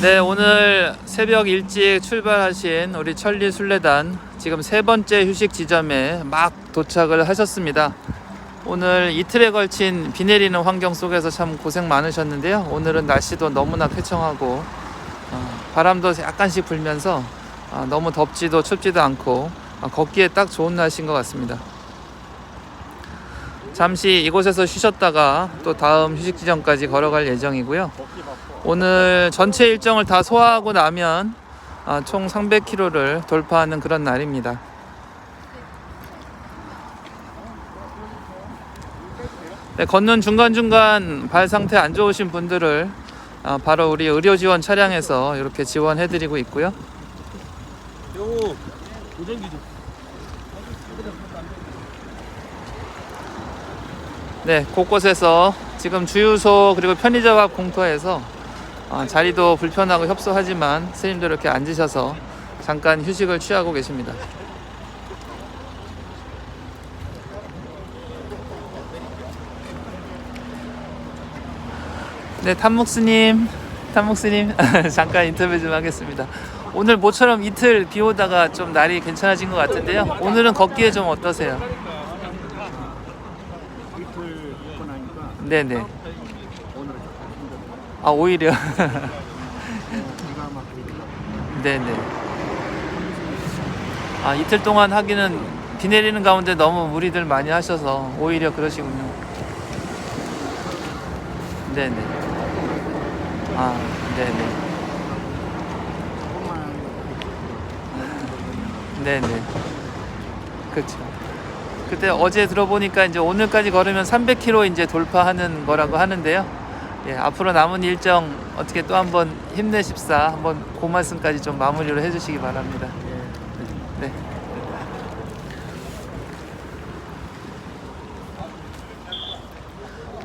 네, 오늘 새벽 일찍 출발하신 우리 천리 순례단 지금 세 번째 휴식 지점에 막 도착을 하셨습니다. 오늘 이틀에 걸친 비 내리는 환경 속에서 참 고생 많으셨는데요. 오늘은 날씨도 너무나 쾌청하고 어, 바람도 약간씩 불면서 아, 너무 덥지도 춥지도 않고 아, 걷기에 딱 좋은 날씨인 것 같습니다. 잠시 이곳에서 쉬셨다가 또 다음 휴식 지점까지 걸어갈 예정이고요. 오늘 전체 일정을 다 소화하고 나면 아, 총 300km를 돌파하는 그런 날입니다. 네, 걷는 중간중간 발 상태 안 좋으신 분들을 아, 바로 우리 의료 지원 차량에서 이렇게 지원해드리고 있고요. 요 고정기 좀. 네, 곳곳에서 지금 주유소 그리고 편의점 앞 공터에서 어, 자리도 불편하고 협소하지만 선생님들 이렇게 앉으셔서 잠깐 휴식을 취하고 계십니다. 네, 탐묵스님, 탐묵스님 잠깐 인터뷰 좀 하겠습니다. 오늘 모처럼 이틀 비 오다가 좀 날이 괜찮아진 것 같은데요. 오늘은 걷기에 좀 어떠세요? 이틀 입고 나니까 네네. 오늘 아 오히려 비가 막히고 네네. 아 이틀 동안 하기는 비 내리는 가운데 너무 무리들 많이 하셔서 오히려 그러시군요. 네네. 아 네네. 조금만 네네. 그렇죠. 그때 어제 들어보니까 이제 오늘까지 걸으면 300km 이제 돌파하는 거라고 하는데요. 예, 앞으로 남은 일정 어떻게 또 한번 힘내십사 한번 그 말씀까지 좀 마무리를 해주시기 바랍니다. 예. 네.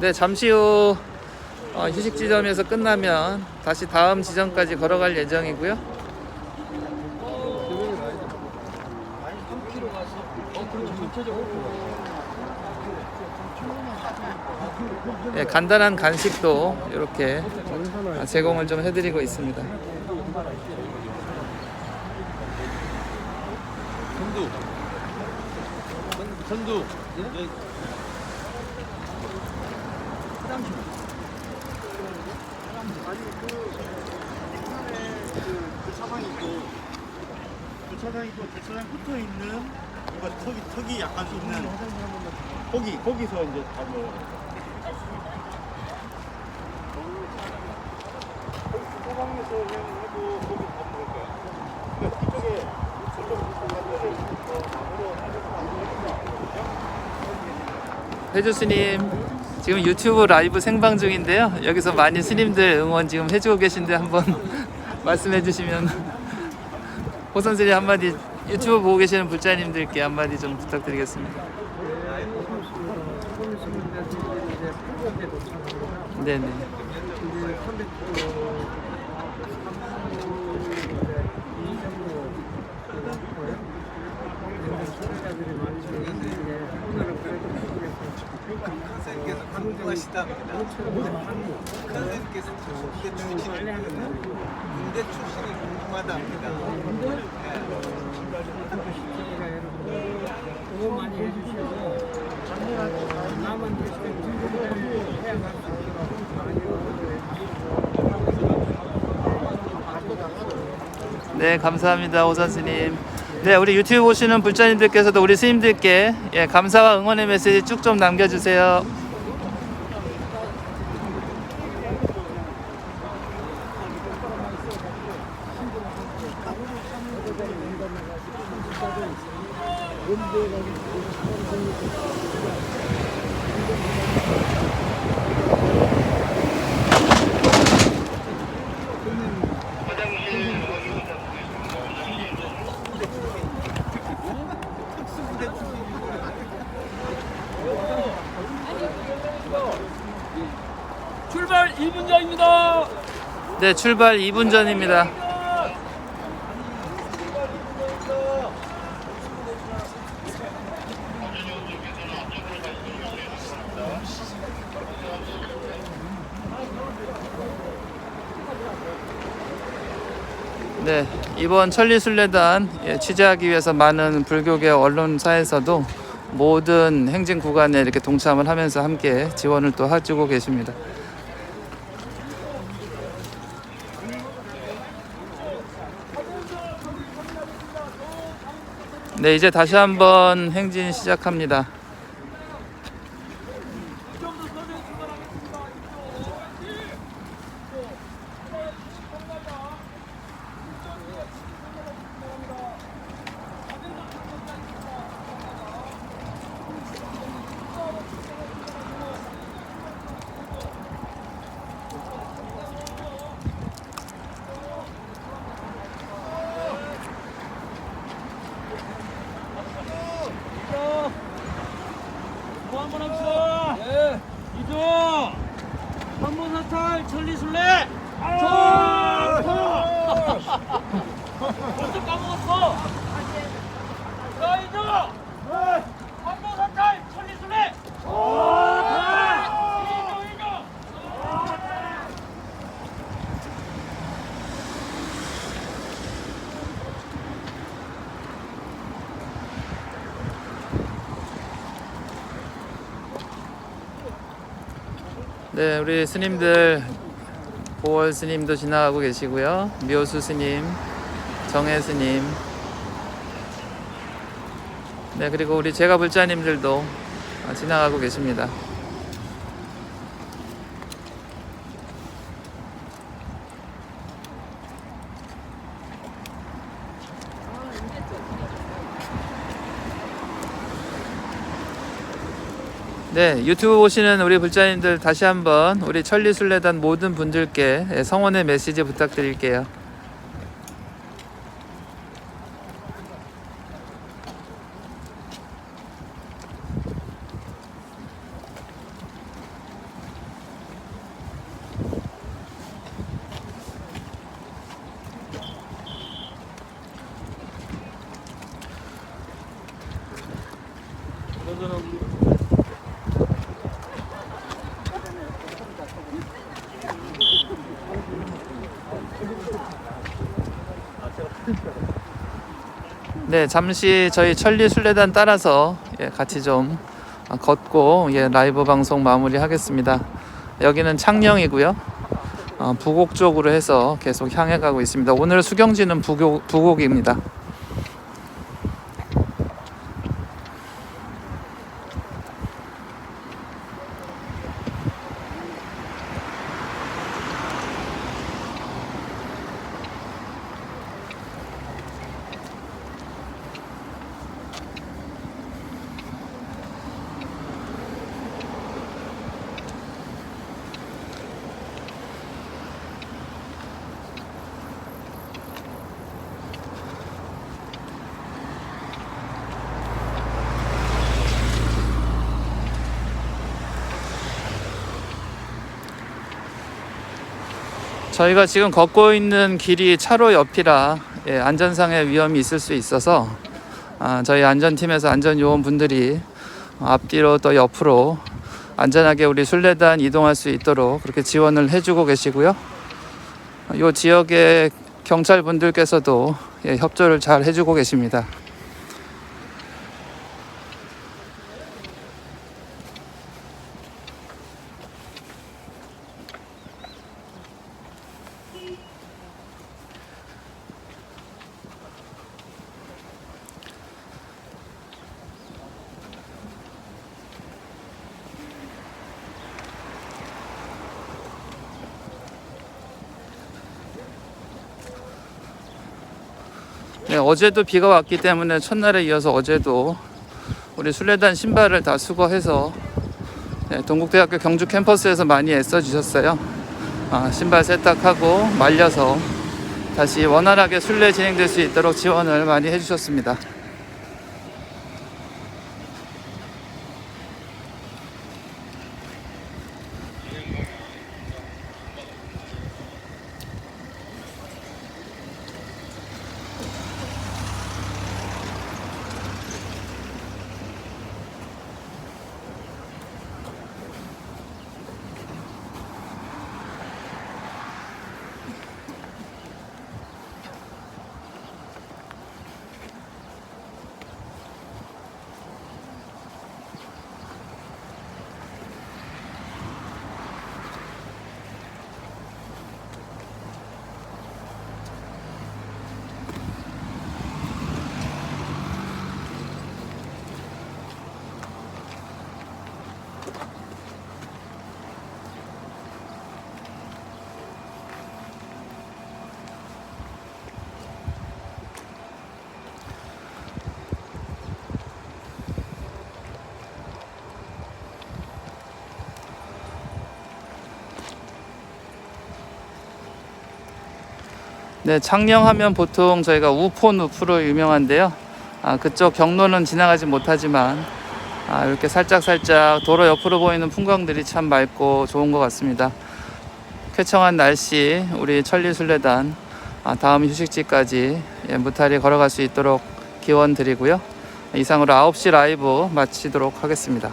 네, 잠시 후 어, 휴식 지점에서 끝나면 다시 다음 지점까지 걸어갈 예정이고요. 네, 간단한 간식도 이렇게 제공을 좀 해드리고 있습니다. 선두. 선두. 예. 주차장이 있고 주차장 있고 주차장 붙어 있는 이거 턱이 턱이 약간 있는 거기 거기서 이제 다 뭐. 주차장에서 해주 스님 지금 유튜브 라이브 생방 중인데요. 여기서 많이 스님들 응원 지금 해주고 계신데 한번 말씀해 주시면 호 선생님 한마디 유튜브 보고 계시는 불자님들께 한마디 좀 부탁드리겠습니다. 네네. 선생님께서 궁금하시답니다. 선생님께서 군대 출신이 군대 출신이 궁금하답니다. 너무 많이 해주시고 남은 네, 감사합니다, 호 선생님. 네, 우리 유튜브 보시는 불자님들께서도 우리 스님들께 예, 감사와 응원의 메시지 쭉 좀 남겨주세요. 출발 2분 전입니다. 네, 출발 2분 전입니다. 네, 이번 천리순례단 예, 취재하기 위해서 많은 불교계 언론사에서도 모든 행진 구간에 이렇게 동참을 하면서 함께 지원을 또 해주고 계십니다. 네, 이제 다시 한번 행진 시작합니다. 뭐 한번 합시다. 네. 이조. 한번사탈 천리술래. 좋다. 벌써 까먹었어. 자 이조. 한번사탈 천리술래. 좋다. 이조 이조. 네, 우리 스님들 보월 스님도 지나가고 계시고요. 묘수 스님, 정혜 스님. 네, 그리고 우리 제가 불자님들도 지나가고 계십니다. 네, 유튜브 보시는 우리 불자님들 다시 한번 우리 천리순례단 모든 분들께 예, 성원의 메시지 부탁드릴게요. 네, 잠시 저희 천리순례단 따라서 예, 같이 좀 아, 걷고 예, 라이브 방송 마무리하겠습니다. 여기는 창녕이고요. 어, 부곡 쪽으로 해서 계속 향해 가고 있습니다. 오늘 수경지는 부곡, 부곡입니다. 저희가 지금 걷고 있는 길이 차로 옆이라 예, 안전상의 위험이 있을 수 있어서 아, 저희 안전팀에서 안전요원분들이 앞뒤로 또 옆으로 안전하게 우리 순례단 이동할 수 있도록 그렇게 지원을 해주고 계시고요. 이 지역의 경찰분들께서도 예, 협조를 잘 해주고 계십니다. 네, 어제도 비가 왔기 때문에 첫날에 이어서 어제도 우리 순례단 신발을 다 수거해서 네, 동국대학교 경주 캠퍼스에서 많이 애써 주셨어요. 아, 신발 세탁하고 말려서 다시 원활하게 순례 진행될 수 있도록 지원을 많이 해주셨습니다. 네, 창녕하면 보통 저희가 우폰 우프로 유명한데요. 아, 그쪽 경로는 지나가지 못하지만 아, 이렇게 살짝 살짝 도로 옆으로 보이는 풍광들이 참 맑고 좋은 것 같습니다. 쾌청한 날씨 우리 천리순례단 아, 다음 휴식지까지 예, 무탈히 걸어갈 수 있도록 기원 드리고요. 이상으로 9시 라이브 마치도록 하겠습니다.